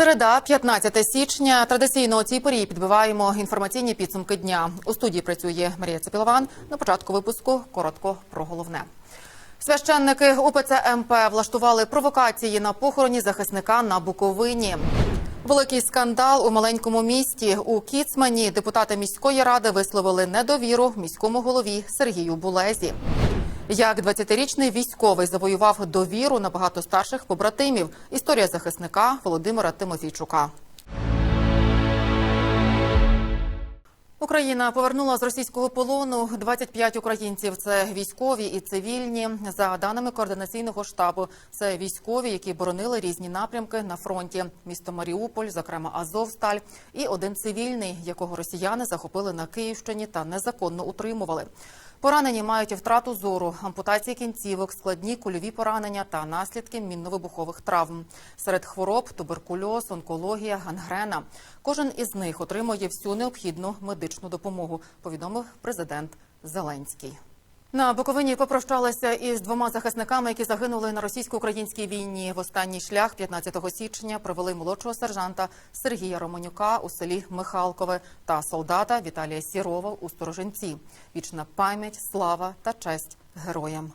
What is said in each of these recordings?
Середа, 15 січня. Традиційно у цій порі підбиваємо інформаційні підсумки дня. У студії працює Марія Цепілован. На початку випуску коротко про головне. Священники УПЦ МП влаштували провокації на похороні захисника на Буковині. Великий скандал у маленькому місті. У Кіцмані депутати міської ради висловили недовіру міському голові Сергію Булезі. Як 20-річний військовий завоював довіру набагато старших побратимів. Історія захисника Володимира Тимофійчука. Україна повернула з російського полону 25 українців. Це військові і цивільні. За даними координаційного штабу, це військові, які боронили різні напрямки на фронті. Місто Маріуполь, зокрема Азовсталь, і один цивільний, якого росіяни захопили на Київщині та незаконно утримували. Поранені мають втрату зору, ампутації кінцівок, складні кульові поранення та наслідки мінно-вибухових травм. Серед хвороб туберкульоз, онкологія, гангрена. Кожен із них отримує всю необхідну медичну допомогу. Повідомив президент Зеленський. На Буковині попрощалися із двома захисниками, які загинули на російсько-українській війні. В останній шлях 15 січня провели молодшого сержанта Сергія Романюка у селі Михалкове та солдата Віталія Сірова у Сторожинці. Вічна пам'ять, слава та честь героям.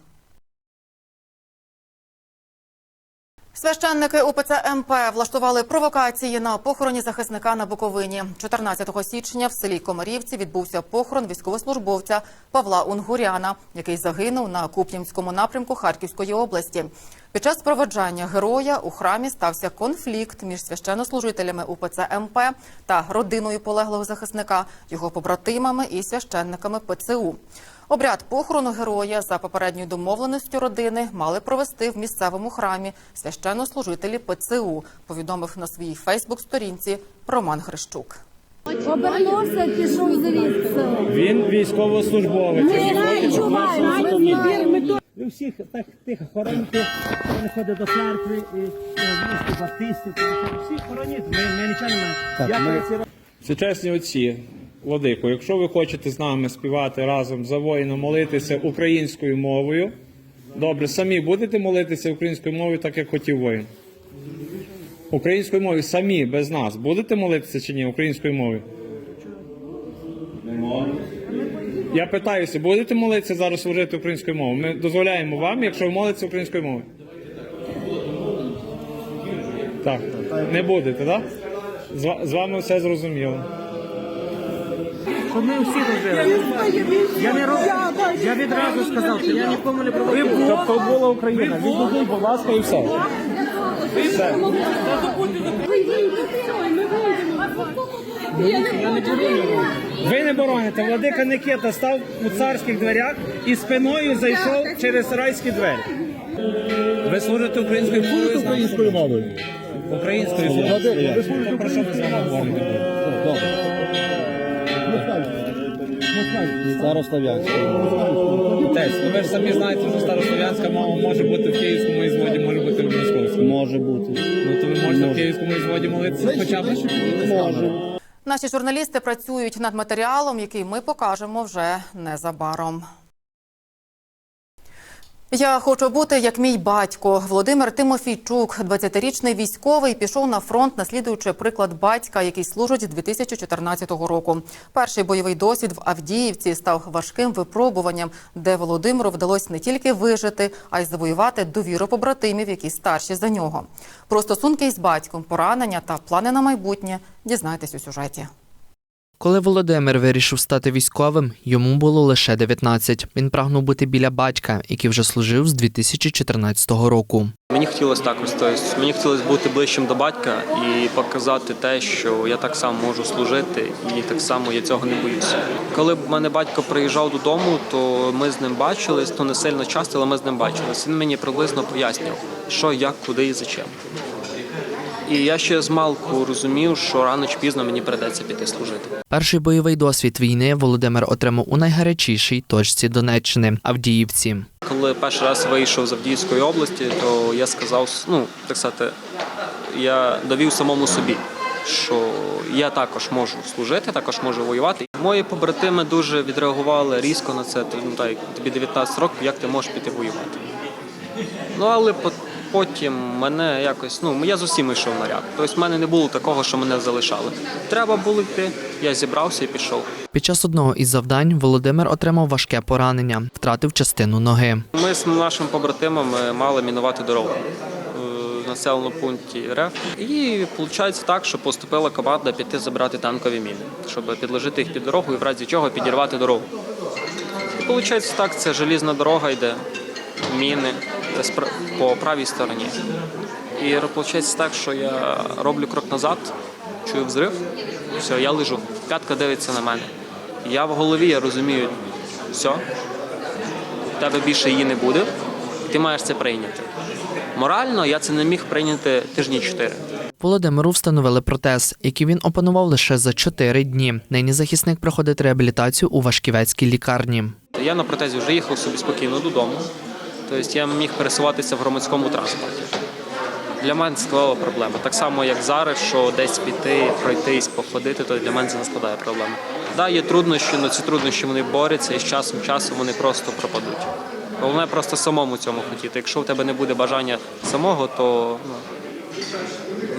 Священники УПЦ МП влаштували провокації на похороні захисника на Буковині. 14 січня в селі Комарівці відбувся похорон військовослужбовця Павла Унгуряна, який загинув на Куп'янському напрямку Харківської області. Під час проведжання героя у храмі стався конфлікт між священнослужителями УПЦ МП та родиною полеглого захисника, його побратимами і священниками ПЦУ. Обряд похорону героя за попередньою домовленістю родини мали провести в місцевому храмі священнослужителі ПЦУ, повідомив на своїй Фейсбук-сторінці Роман Хрещук. Обернувся пішов звідси. Він військовослужбовець. Ви всіх так тихо хороньте, вони ходять до церкви, і місті баптисти, всі хороніть, ми, ми нічого не маємо. Ці отці, Владико, якщо ви хочете з нами співати разом за воїна, молитися українською мовою, добре, самі будете молитися українською мовою, так як хотів воїн. Українською мовою самі, без нас, будете молитися чи ні українською мовою? Я питаюся, будете молитися зараз служити українською мовою? Ми дозволяємо вам, якщо ви молитеся українською мовою. Так, не будете, так? З вами все зрозуміло. Щоб ми всі дожили. Я не роблю. Я відразу сказав, що я нікому не проводжу. Тобто була Україна. Відбудіть, будь ласка, і все. Все. Ви не бороните. Владика Никита став у царських дверях і спиною зайшов через райські двері. Ви служите українською мовою? Українською мовою. Українською мовою. Про що ми з вами говоримо? Тесть, ну ви ж самі знаєте, що старослов'янська мова може бути в київському ізводі, може бути в московському. Може бути. Ну то ви можете в київському ізводі молитися хоча б? Може. Наші журналісти працюють над матеріалом, який ми покажемо вже незабаром. Я хочу бути як мій батько. Володимир Тимофійчук, 20-річний військовий, пішов на фронт, наслідуючи приклад батька, який служить з 2014 року. Перший бойовий досвід в Авдіївці став важким випробуванням, де Володимиру вдалося не тільки вижити, а й завоювати довіру побратимів, які старші за нього. Про стосунки із батьком, поранення та плани на майбутнє дізнайтесь у сюжеті. Коли Володимир вирішив стати військовим, йому було лише 19. Він прагнув бути біля батька, який вже служив з 2014 року. Мені хотілося також, мені хотілося бути ближчим до батька і показати те, що я так само можу служити, і так само я цього не боюся. Коли в мене батько приїжджав додому, то ми з ним бачились, то не сильно часто, але ми з ним бачились. Він мені приблизно пояснював, що, як, куди і за чим. І я ще з малку розумів, що рано чи пізно мені придеться піти служити. Перший бойовий досвід війни Володимир отримав у найгарячішій точці Донеччини Авдіївці. Коли перший раз вийшов з Авдіївської області, то я сказав, ну так сказати, я довів самому собі, що я також можу служити, також можу воювати. Мої побратими дуже відреагували різко на це. Ну так, тобі 19 років, як ти можеш піти воювати? Ну але по- потім мене якось, ну я з усіма йшов на ряд. Тобто в мене не було такого, що мене залишали. Треба було йти, я зібрався і пішов. Під час одного із завдань Володимир отримав важке поранення, втратив частину ноги. Ми з нашими побратимами мали мінувати дорогу в населеному пункті РФ. І виходить так, що поступила команда піти забрати танкові міни, щоб підложити їх під дорогу і в разі чого підірвати дорогу. І виходить так, це желізна дорога йде, міни по правій стороні. І виходить так, що я роблю крок назад, чую взрив, все, я лежу. П'ятка дивиться на мене. Я в голові я розумію, все, в тебе більше її не буде, і ти маєш це прийняти. Морально я це не міг прийняти тижні чотири. Володимиру встановили протез, який він опанував лише за 4 дні. Нині захисник проходить реабілітацію у Вашківецькій лікарні. Я на протезі вже їхав собі спокійно додому. Тобто я міг пересуватися в громадському транспорті. Для мене це склала проблема. Так само, як зараз, що десь піти, пройтись, походити, то для мене це не складає проблеми. Да, є труднощі, але ці труднощі вони борються і з часом часом вони просто пропадуть. Головне просто самому цьому хотіти. Якщо в тебе не буде бажання самого, то ну,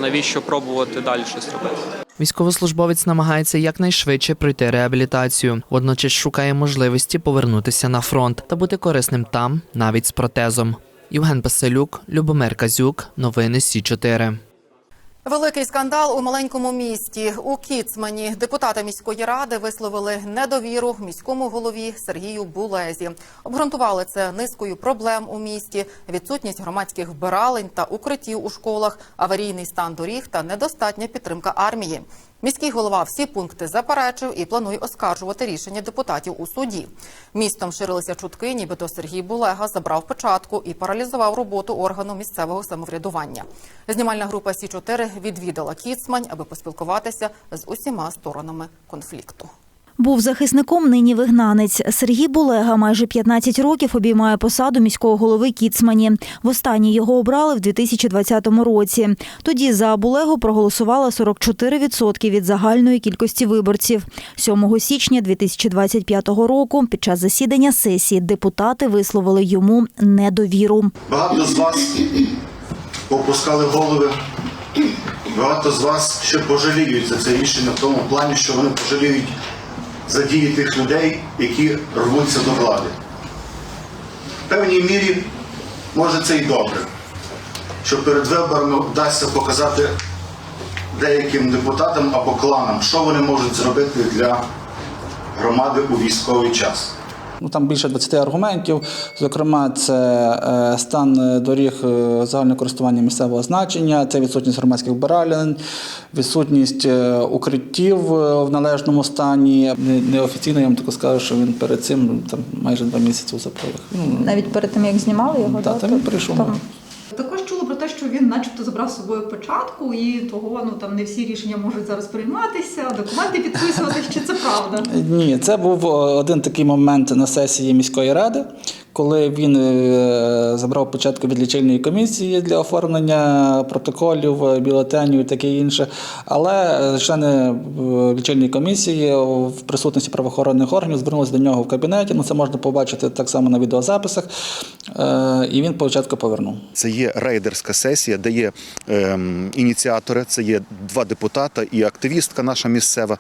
навіщо пробувати далі щось робити? Військовослужбовець намагається якнайшвидше пройти реабілітацію, водночас шукає можливості повернутися на фронт та бути корисним там, навіть з протезом. Євген Паселюк, Любомир Казюк, новини Сі 4 Великий скандал у маленькому місті. У Кіцмані депутати міської ради висловили недовіру міському голові Сергію Булезі. Обґрунтували це низкою проблем у місті: відсутність громадських вбиралень та укриттів у школах, аварійний стан доріг та недостатня підтримка армії. Міський голова всі пункти заперечив і планує оскаржувати рішення депутатів у суді. Містом ширилися чутки, нібито Сергій Булега забрав печатку і паралізував роботу органу місцевого самоврядування. Знімальна група Сі 4 відвідала Кіцмань, аби поспілкуватися з усіма сторонами конфлікту. Був захисником, нині вигнанець. Сергій Булега майже 15 років обіймає посаду міського голови Кіцмані. Востаннє його обрали в 2020 році. Тоді за Булегу проголосувало 44% від загальної кількості виборців. 7 січня 2025 року під час засідання сесії депутати висловили йому недовіру. Багато з вас опускали голови. Багато з вас ще пожаліють за це рішення в тому плані, що вони пожаліють за дії тих людей, які рвуться до влади. В певній мірі, може, це й добре, що перед виборами вдасться показати деяким депутатам або кланам, що вони можуть зробити для громади у військовий час. Ну, там більше 20 аргументів. Зокрема, це е, стан доріг е, загального користування місцевого значення, це відсутність громадських вбиралень, відсутність е, укриттів в належному стані. Неофіційно я вам тако скажу, що він перед цим там майже два місяці у запровах. Ну, Навіть перед тим, як знімали його, да, та то- він прийшов. там- Також чула про те, що він, начебто, забрав з собою початку, і того ну там не всі рішення можуть зараз прийматися, документи підписуватись. Чи це правда? Ні, це був е, один такий момент на сесії міської ради, коли він е, забрав початку від лічильної комісії для оформлення протоколів, е, бюлетенів і таке інше. Але члени лічильної комісії в присутності правоохоронних органів звернулися до нього в кабінеті. Ну це можна побачити так само на відеозаписах. Е, І він початку повернув. Це є рейдерська сесія, де є ем, ініціатори, це є два депутата і активістка наша місцева.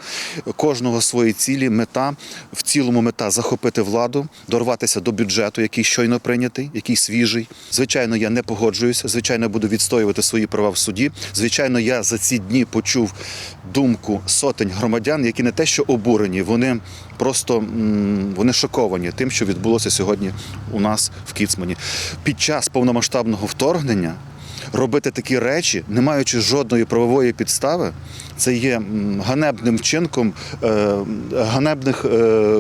Кожного свої цілі, мета в цілому мета захопити владу, дорватися до бюджету, який щойно прийнятий, який свіжий. Звичайно, я не погоджуюся. Звичайно, буду відстоювати свої права в суді. Звичайно, я за ці дні почув думку сотень громадян, які не те, що обурені, вони просто вони шоковані тим, що відбулося сьогодні у нас в Кіцмані. Під час повномасштабного вторгнення робити такі речі, не маючи жодної правової підстави, це є ганебним вчинком е, ганебних. Е,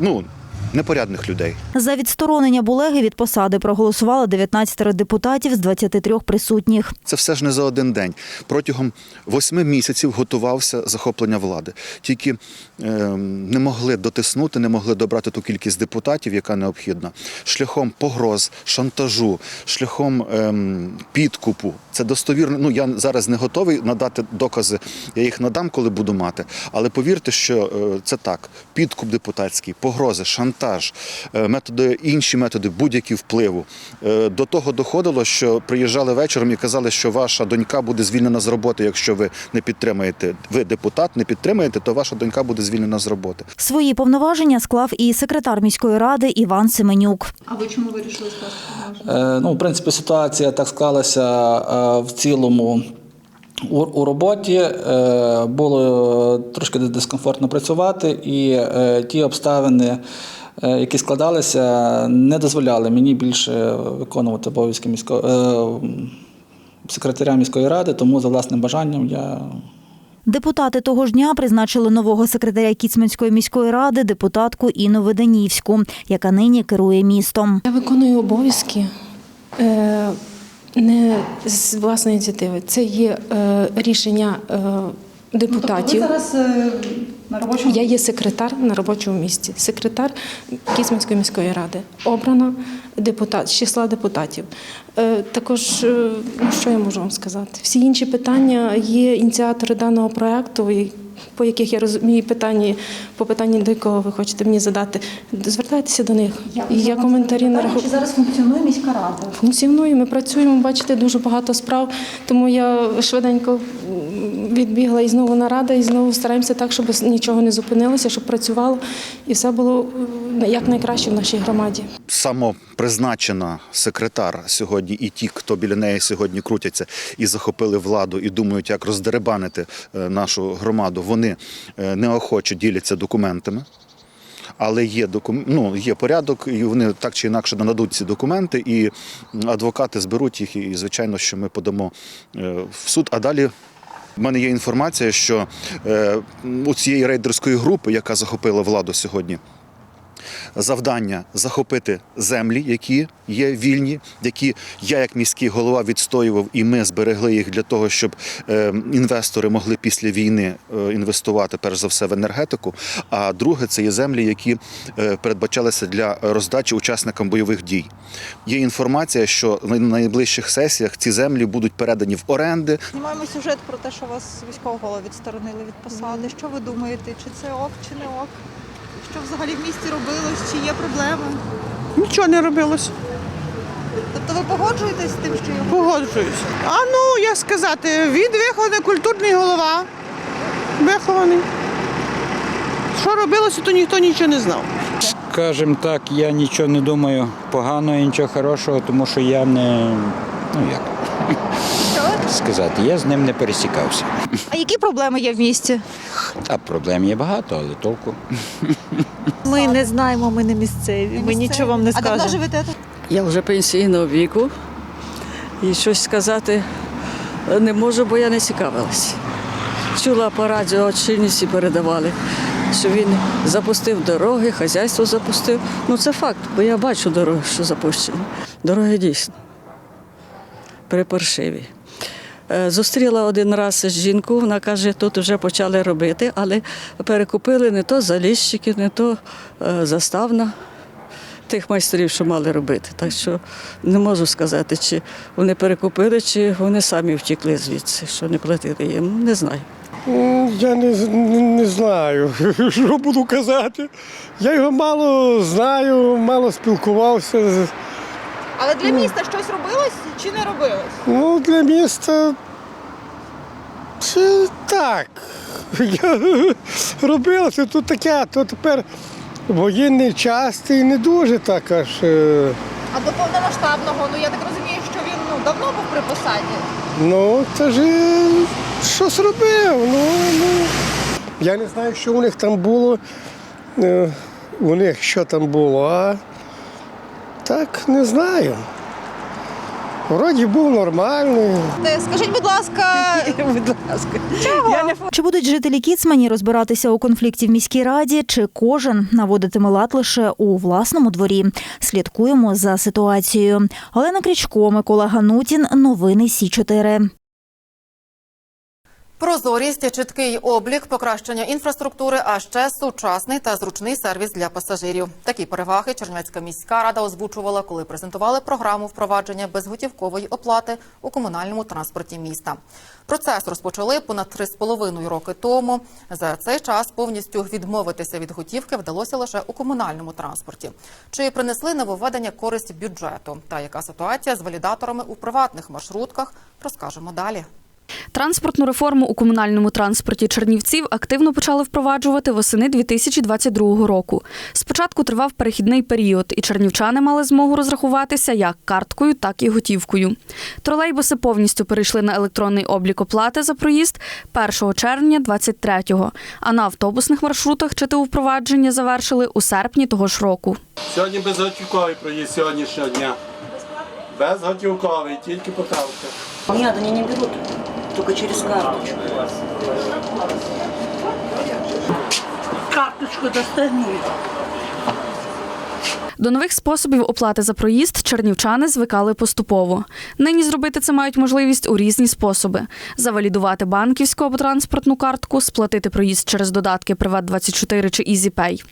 ну, непорядних людей. За відсторонення Булеги від посади проголосували 19 депутатів з 23 присутніх. Це все ж не за один день. Протягом восьми місяців готувався захоплення влади. Тільки е, не могли дотиснути, не могли добрати ту кількість депутатів, яка необхідна. Шляхом погроз, шантажу, шляхом ем, підкупу. Це достовірно. Ну я зараз не готовий надати докази. Я їх надам, коли буду мати. Але повірте, що е, це так. Підкуп депутатський, погрози, шантаж, е, методи, інші методи, будь-які впливу. Е, До того доходило, що приїжджали вечором і казали, що ваша донька буде звільнена з роботи, якщо ви не підтримаєте. Ви депутат, не підтримаєте, то ваша донька буде звільнена з роботи. Свої повноваження склав і секретар міської ради Іван Семенюк. А ви чому вирішили скласти? Е, Ну, в принципі, ситуація так склалася в цілому. У, у роботі е, було трошки дискомфортно працювати, і е, ті обставини, е, які складалися, не дозволяли мені більше виконувати обов'язки міського е, секретаря міської ради, тому за власним бажанням я Депутати того ж дня призначили нового секретаря Кіцманської міської ради депутатку Інну Веденівську, яка нині керує містом. Я виконую обов'язки е, не з власної ініціативи. Це є е, рішення е, Тобто ви депутатів. зараз е, на робочому Я є секретар на робочому місці, секретар Кіцманської міської ради, обрана депутат з числа депутатів. Е, Також, е, ну, що я можу вам сказати? Всі інші питання є ініціатори даного проекту, по яких я розумію питання, по питанню, до якого ви хочете мені задати. Звертайтеся до них. І я коментарі не Чи зараз функціонує міська рада? Функціонує, ми працюємо, бачите, дуже багато справ, тому я швиденько відбігла і знову нарада, і знову стараємося так, щоб нічого не зупинилося, щоб працювало і все було як найкраще в нашій громаді. самопризначена секретар сьогодні, і ті, хто біля неї сьогодні крутяться і захопили владу, і думають, як роздеребанити е, нашу громаду, вони е, неохоче діляться документами. Але є докум... ну, є порядок, і вони так чи інакше нададуть ці документи, і адвокати зберуть їх, і звичайно, що ми подамо е, в суд. А далі в мене є інформація, що у цієї рейдерської групи, яка захопила владу сьогодні, завдання захопити землі, які є вільні, які я як міський голова відстоював, і ми зберегли їх для того, щоб е, інвестори могли після війни е, інвестувати перш за все в енергетику. А друге це є землі, які е, передбачалися для роздачі учасникам бойових дій. Є інформація, що на найближчих сесіях ці землі будуть передані в оренди. Знімаємо сюжет про те, що вас військового відсторонили від посади. Що ви думаєте, чи це ок, чи не ок? Що взагалі в місті робилось, чи є проблеми? Нічого не робилось. Тобто ви погоджуєтесь з тим, що його Погоджуюсь. А ну, як сказати, він вихований культурний голова. Вихований. Що робилося, то ніхто нічого не знав. Скажімо так, я нічого не думаю поганого і нічого хорошого, тому що я не. Ну як сказати, я з ним не пересікався. А які проблеми є в місті? А проблем є багато, але толку. Ми не знаємо, ми не місцеві. Ми нічого вам не скажемо. А давно живете тут? Я вже пенсійного віку і щось сказати не можу, бо я не цікавилась. Чула по радіо, очільниці передавали, що він запустив дороги, хазяйство запустив. Ну це факт, бо я бачу дороги, що запущені. Дороги дійсно припаршиві. Е, Зустріла один раз жінку, вона каже, тут вже почали робити, але перекупили не то заліщиків, не то е, заставна тих майстрів, що мали робити. Так що не можу сказати, чи вони перекупили, чи вони самі втікли звідси, що не платили їм. Не знаю. Я не, не, не знаю, що буду казати. Я його мало знаю, мало спілкувався. Але для міста щось робилось чи не робилось? Ну, для міста це так. Робилося тут таке, то тепер воєнний час і не дуже так аж. е, А до повномасштабного, ну я так розумію, що він ну давно був при посаді. Ну, це ж е, щось робив. Ну, ну. Я не знаю, що у них там було. е, У них що там було, а так не знаю. Вроді був нормальний. Скажіть, будь ласка, Будь ласка. Я не Чи будуть жителі Кіцмані розбиратися у конфлікті в міській раді, чи кожен наводитиме лад лише у власному дворі? Слідкуємо за ситуацією. Олена Крічко, Микола Ганутін. Новини Сі 4 Прозорість, чіткий облік, покращення інфраструктури, а ще сучасний та зручний сервіс для пасажирів. Такі переваги Чернівецька міська рада озвучувала, коли презентували програму впровадження безготівкової оплати у комунальному транспорті міста. Процес розпочали понад 3,5 роки тому. За цей час повністю відмовитися від готівки вдалося лише у комунальному транспорті. Чи принесли нововведення користь бюджету? Та яка ситуація з валідаторами у приватних маршрутках? Розкажемо далі. Транспортну реформу у комунальному транспорті Чернівців активно почали впроваджувати восени 2022 року. Спочатку тривав перехідний період, і чернівчани мали змогу розрахуватися як карткою, так і готівкою. Тролейбуси повністю перейшли на електронний облік оплати за проїзд 1 червня 23-го, а на автобусних маршрутах ЧТУ впровадження завершили у серпні того ж року. Сьогодні безготівковий проїзд сьогоднішнього дня. Безготівковий, тільки поправка. Нет, они не берут, только через карточку. Карточку достань. До нових способів оплати за проїзд чернівчани звикали поступово. Нині зробити це мають можливість у різні способи: завалідувати банківську або транспортну картку, сплатити проїзд через додатки Приват24 чи EasyPay.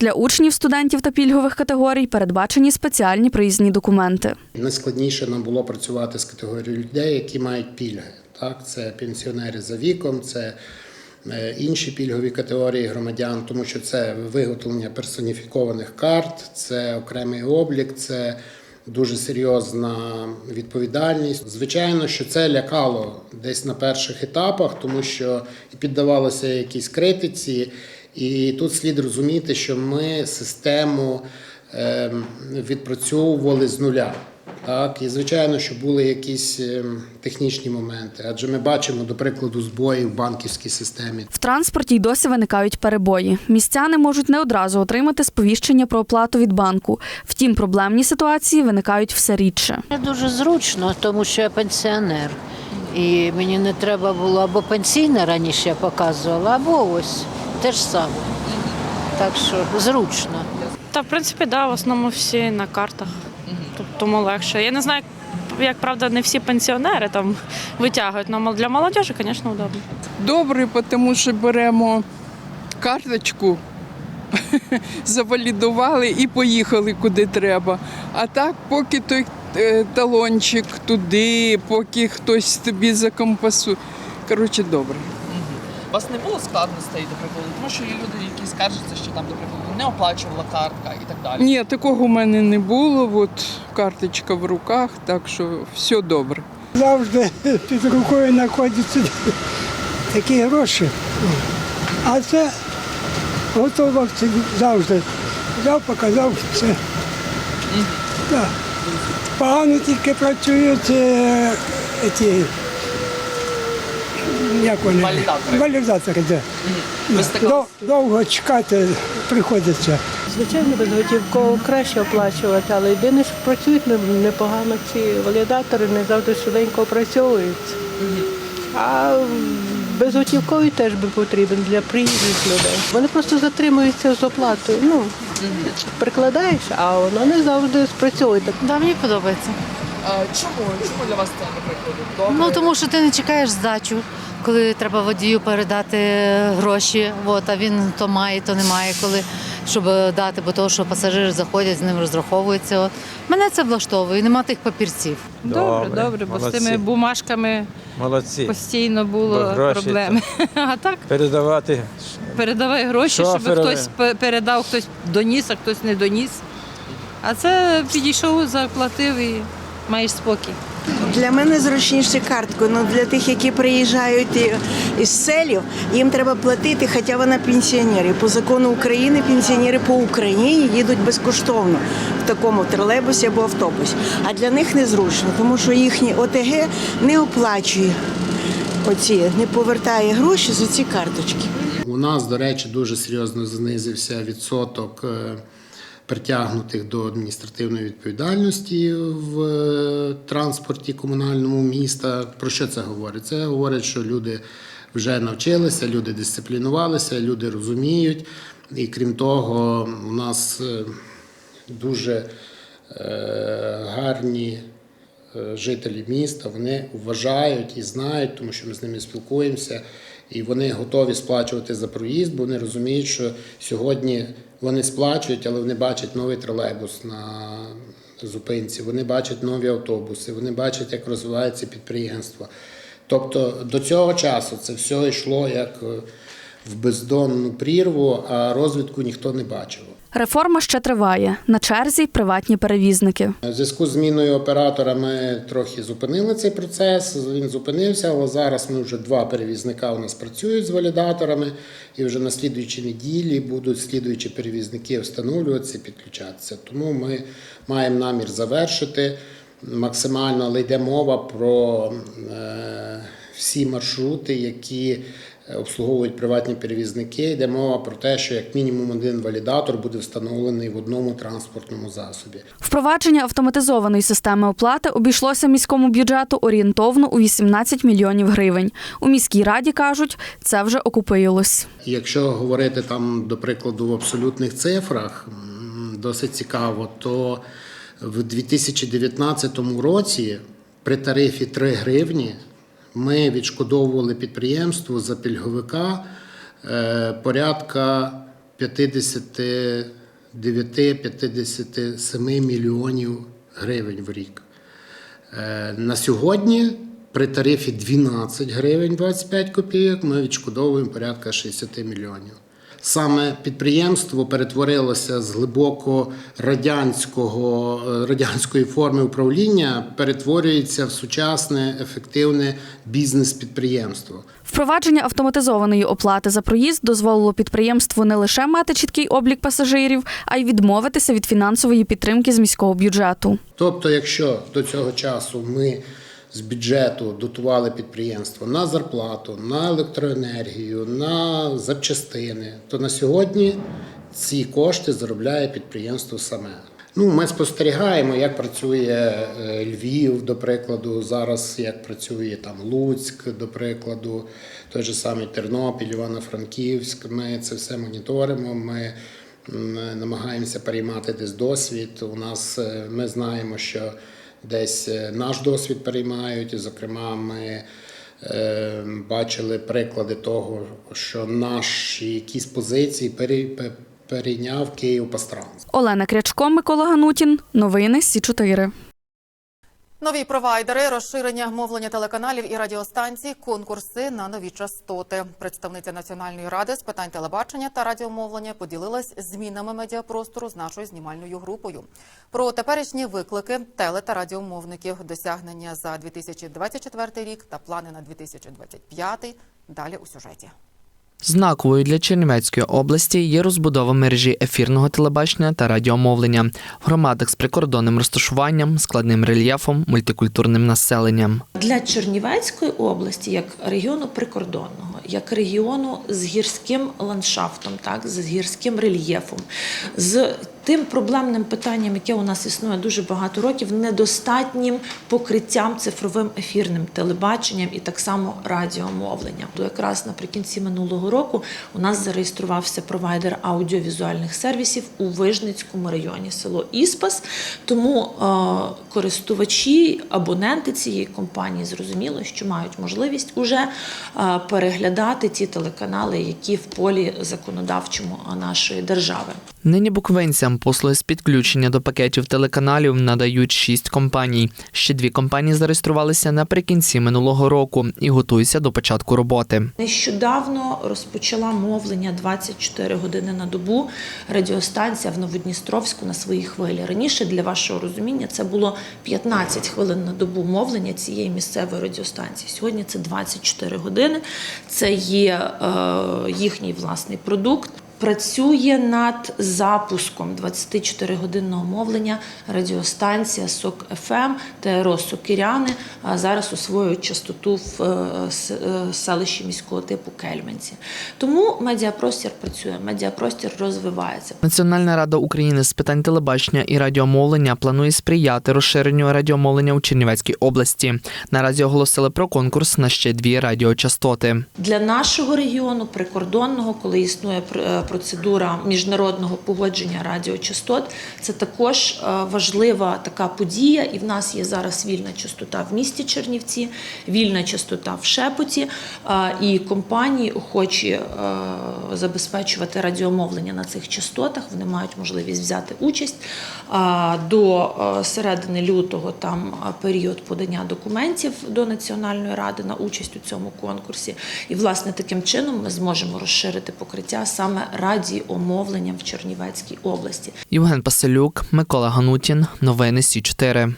Для учнів, студентів та пільгових категорій передбачені спеціальні проїзні документи. Найскладніше нам було працювати з категорією людей, які мають пільги. Так, це пенсіонери за віком, це е, інші пільгові категорії громадян, тому що це виготовлення персоніфікованих карт, це окремий облік, це дуже серйозна відповідальність. Звичайно, що це лякало десь на перших етапах, тому що піддавалося якійсь критиці. І тут слід розуміти, що ми систему ем, відпрацьовували з нуля. Так, і звичайно, що були якісь ем, технічні моменти, адже ми бачимо, до прикладу, збої в банківській системі. В транспорті й досі виникають перебої. Містяни можуть не одразу отримати сповіщення про оплату від банку. Втім, проблемні ситуації виникають все рідше. Це дуже зручно, тому що я пенсіонер. І мені не треба було або пенсійне раніше я показувала, або ось те ж саме. Так що зручно. Та в принципі, да, в основному всі на картах. Тобто Тому легше. Я не знаю, як, правда, не всі пенсіонери там витягують, але для молодежі, звісно, удобно. Добре, тому що беремо карточку, завалідували і поїхали куди треба. А так, поки той е, талончик туди, поки хтось тобі закомпасує. Коротше, добре. У вас не було складностей, до прикладу, тому що є люди, які скаржаться, що там, до прикладу, не оплачувала картка і так далі. Ні, такого в мене не було. От карточка в руках, так що все добре. Завжди під рукою знаходяться такі гроші. А це готово це завжди. Взяв, показав все. Так. Погано тільки працюють е, ті, як вони? Валідатори. Валідатори, да. Ви стикались? Довго чекати приходиться. Звичайно, безготівково краще оплачувати, але єдине, що працюють непогано ці валідатори, не завжди швиденько опрацьовуються. А безготівковий теж би потрібен для приїжджих людей. Вони просто затримуються з оплатою. Ну, прикладаєш, а воно не завжди спрацьовує. Да, мені подобається. А, чому? Чому для вас це, до прикладу? Добре? Ну тому що ти не чекаєш здачу, коли треба водію передати гроші. От, а він то має, то не має, коли щоб дати, бо того, що пасажири заходять, з ним розраховуються. От. Мене це влаштовує, нема тих папірців. Добре, добре, бо з тими бумажками Молодці. постійно було проблеми. А так Передавати передавай гроші, щоб хтось передав, хтось доніс, а хтось не доніс. А це підійшов, заплатив і маєш спокій. Для мене зручніше карткою. Ну для тих, які приїжджають із селів, їм треба платити, хоча вона пенсіонери. По закону України пенсіонери по Україні їдуть безкоштовно в такому тролейбусі або автобусі. А для них незручно, тому що їхні ОТГ не оплачує оці, не повертає гроші за ці карточки. У нас, до речі, дуже серйозно знизився відсоток е, притягнутих до адміністративної відповідальності в е, транспорті комунальному міста. Про що це говорить? Це говорить, що люди вже навчилися, люди дисциплінувалися, люди розуміють. І крім того, у нас е, дуже е, гарні жителі міста вони вважають і знають, тому що ми з ними спілкуємося, і вони готові сплачувати за проїзд, бо вони розуміють, що сьогодні вони сплачують, але вони бачать новий тролейбус на зупинці, вони бачать нові автобуси, вони бачать, як розвивається підприємство. Тобто до цього часу це все йшло як в бездонну прірву, а розвитку ніхто не бачив. Реформа ще триває. На черзі приватні перевізники. У зв'язку з зміною оператора ми трохи зупинили цей процес. Він зупинився, але зараз ми вже два перевізника у нас працюють з валідаторами, і вже на слідуючій неділі будуть слідуючі перевізники встановлюватися, підключатися. Тому ми маємо намір завершити максимально, але йде мова про е, всі маршрути, які обслуговують приватні перевізники. Йде мова про те, що як мінімум один валідатор буде встановлений в одному транспортному засобі. Впровадження автоматизованої системи оплати обійшлося міському бюджету орієнтовно у 18 мільйонів гривень. У міській раді кажуть, це вже окупилось. Якщо говорити там, до прикладу, в абсолютних цифрах, досить цікаво, то в 2019 році при тарифі 3 гривні ми відшкодовували підприємству за пільговика е, порядка 59-57 мільйонів гривень в рік. Е, На сьогодні при тарифі 12 гривень 25 копійок ми відшкодовуємо порядка 60 мільйонів. Саме підприємство перетворилося з глибоко радянського, е, радянської форми управління, перетворюється в сучасне ефективне бізнес-підприємство. Впровадження автоматизованої оплати за проїзд дозволило підприємству не лише мати чіткий облік пасажирів, а й відмовитися від фінансової підтримки з міського бюджету. Тобто, якщо до цього часу ми з бюджету дотували підприємство на зарплату, на електроенергію, на запчастини, то на сьогодні ці кошти заробляє підприємство саме. Ну, ми спостерігаємо, як працює е, Львів, до прикладу, зараз як працює там Луцьк, до прикладу, той же самий Тернопіль, Івано-Франківськ. Ми це все моніторимо. Ми намагаємося переймати десь досвід. У нас е, ми знаємо, що десь е, наш досвід переймають. Зокрема, ми е, бачили приклади того, що наші якісь позиції пере- перейняв Київ Пастранс. Олена Крячко, Микола Ганутін. Новини Сі 4 Нові провайдери, розширення мовлення телеканалів і радіостанцій, конкурси на нові частоти. Представниця Національної ради з питань телебачення та радіомовлення поділилась змінами медіапростору з нашою знімальною групою. Про теперішні виклики теле та радіомовників, досягнення за 2024 рік та плани на 2025 Далі у сюжеті. Знаковою для Чернівецької області є розбудова мережі ефірного телебачення та радіомовлення в громадах з прикордонним розташуванням, складним рельєфом, мультикультурним населенням. Для Чернівецької області, як регіону прикордонного, як регіону з гірським ландшафтом, так з гірським рельєфом, з тим проблемним питанням, яке у нас існує дуже багато років, недостатнім покриттям цифровим ефірним телебаченням і так само радіомовленням. То якраз наприкінці минулого року у нас зареєструвався провайдер аудіовізуальних сервісів у Вижницькому районі, село Іспас. Тому е, користувачі, абоненти цієї компанії зрозуміло, що мають можливість уже е, переглядати ті телеканали, які в полі законодавчому нашої держави. Нині буквинцям послуги з підключення до пакетів телеканалів надають шість компаній. Ще дві компанії зареєструвалися наприкінці минулого року і готуються до початку роботи. Нещодавно розпочала мовлення 24 години на добу радіостанція в Новодністровську на своїй хвилі. Раніше для вашого розуміння це було 15 хвилин на добу мовлення цієї місцевої радіостанції. Сьогодні це 24 години. Це є е, їхній власний продукт. Працює над запуском 24-годинного мовлення радіостанція СОК ФМ ТРО Сокиряни. а Зараз освоюють частоту в е, е, селищі міського типу Кельменці. Тому медіапростір працює, медіапростір розвивається. Національна рада України з питань телебачення і радіомовлення планує сприяти розширенню радіомовлення у Чернівецькій області. Наразі оголосили про конкурс на ще дві радіочастоти. Для нашого регіону прикордонного, коли існує е, процедура міжнародного погодження радіочастот. Це також е, важлива така подія. І в нас є зараз вільна частота в місті Чернівці, вільна частота в Шепоті. Е, І компанії, охочі е, забезпечувати радіомовлення на цих частотах, вони мають можливість взяти участь. До середини лютого там період подання документів до Національної ради на участь у цьому конкурсі. І, власне, таким чином ми зможемо розширити покриття саме радіомовленням в Чернівецькій області. Євген Паселюк, Микола Ганутін. Новини Сі 4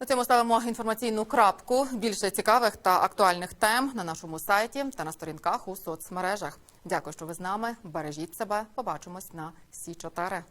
На цьому ставимо інформаційну крапку. Більше цікавих та актуальних тем на нашому сайті та на сторінках у соцмережах. Дякую, що ви з нами. Бережіть себе. Побачимось на Сі 4